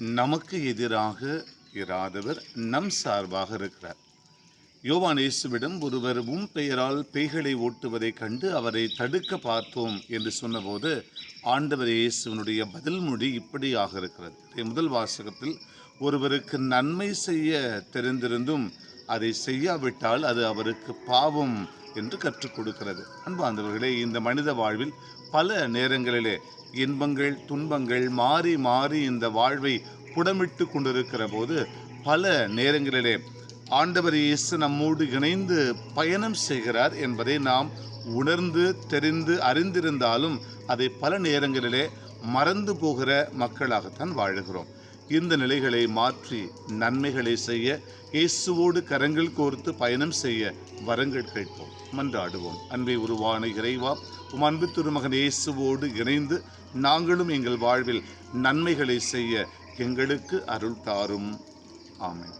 நமக்கு எதிராக இராதவர் நம் சார்பாக இருக்கிறார். யோவான் இயேசுவிடம் ஒருவர் பெயரால் பேய்களை ஓட்டுவதைக் கண்டு அவரை தடுக்க பார்த்தோம் என்று சொன்னபோது ஆண்டவர் இயேசுவினுடைய பதில் மொழி இப்படியாக இருக்கிறது. முதல் வாசகத்தில் ஒருவருக்கு நன்மை செய்ய தெரிந்திருந்தும் அதை செய்யாவிட்டால் அது அவருக்கு பாவம் என்று கற்றுக் கொடுக்கிறது. அன்பாந்தவர்களே இந்த மனித வாழ்வில் பல நேரங்களிலே இன்பங்கள் துன்பங்கள் மாறி மாறி இந்த வாழ்வை புடமிட்டு கொண்டிருக்கிற போது பல நேரங்களிலே ஆண்டவர் இயேசு நம்மோடு இணைந்து பயணம் செய்கிறார் என்பதை நாம் உணர்ந்து தெரிந்து அறிந்திருந்தாலும் அதை பல நேரங்களிலே மறந்து போகிற மக்களாகத்தான் வாழுகிறோம். இந்த நிலைகளை மாற்றி நன்மைகளை செய்ய இயேசுவோடு கரங்கள் கோர்த்து பயணம் செய்ய வரங்கள் கேட்போம். மன்றாடுவோம். அன்பை உருவான இறைவா உம் அன்பு திருமகன் இயேசுவோடு இணைந்து நாங்களும் எங்கள் வாழ்வில் நன்மைகளை செய்ய எங்களுக்கு அருள் தாரும். ஆமேன்.